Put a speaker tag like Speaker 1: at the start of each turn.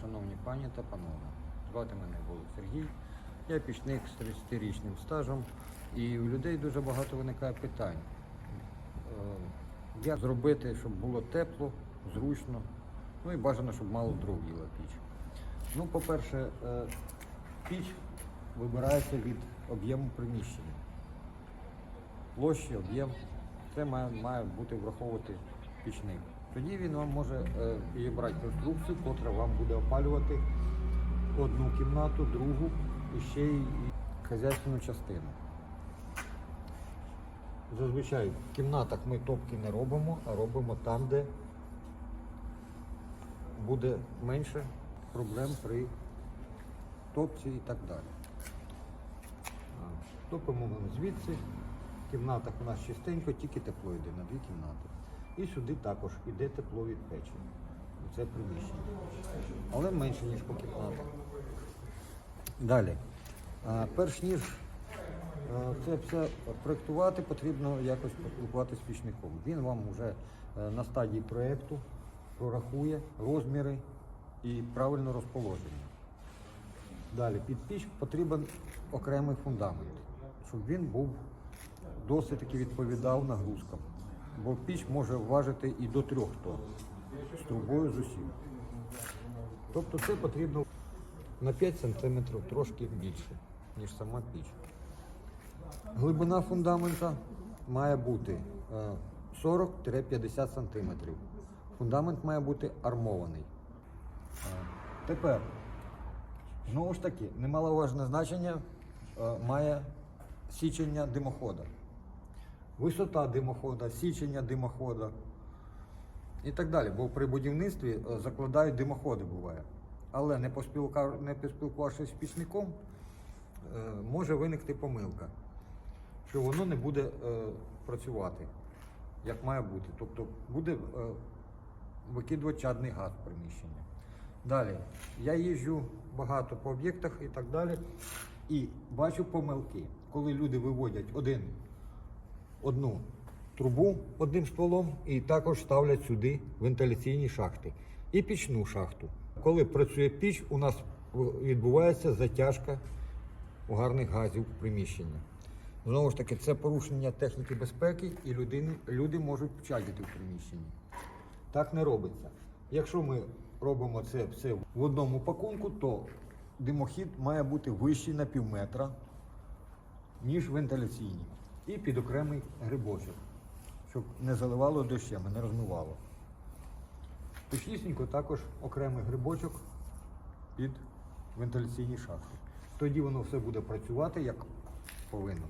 Speaker 1: шановні пані та панове. Звати мене Волод Сергій. Я пічник з 30-річним стажем, і у людей дуже багато виникає питань. Е, Як зробити, щоб було тепло, зручно, ну і бажано, щоб мало дров їла піч. Ну, по-перше, е, піч вибирається від об'єму приміщення. Площі, об'єм. Це має, має бути враховувати пічник. Тоді він вам може е, підібрати конструкцію, котра вам буде опалювати одну кімнату, другу і ще й хазяйственну частину. Зазвичай в кімнатах ми топки не робимо, а робимо там, де буде менше проблем при топці і так далі. Топимо звідси. В кімнатах у нас чистенько, тільки тепло йде на дві кімнати. І сюди також йде тепло від печі. Це приміщення. Але менше, ніж по кімнатах. Далі. Перш ніж е, це все проєктувати, потрібно якось поспілкуватися з пічником. Він вам вже е, на стадії проєкту прорахує розміри і правильне розположення. Далі під піч потрібен окремий фундамент, щоб він був досить таки відповідав нагрузкам. Бо піч може важити і до трьох тонн з трубою з усім. Тобто це потрібно на 5 см трошки більше, ніж сама піч. Глибина фундамента має бути е, 40-50 см. Фундамент має бути армований. Е, Тепер, знову ж таки, немаловажне значення е, має січення димохода. Висота димохода, січення димохода і так далі. Бо при будівництві е, закладають димоходи буває. Але не, поспілкувавшись з пічником, е, може виникти помилка, що воно не буде е, працювати, як має бути. Тобто буде викидувати чадний газ в приміщення. Далі, я їжджу багато по об'єктах і так далі, і бачу помилки, коли люди виводять один, одну трубу одним стволом і також ставлять сюди вентиляційні шахти і пічну шахту. Коли працює піч, у нас відбувається затяжка угарних газів в приміщення. Знову ж таки, це порушення техніки безпеки і людини, люди можуть чадити в приміщенні. Так не робиться. Якщо ми робимо це все в одному пакунку, то димохід має бути вищий на пів метра, ніж вентиляційні. І під окремий грибочок, щоб не заливало дощем не розмивало. Точнісінько також окремий грибочок під вентиляційні шахти. Тоді воно все буде працювати як повинно.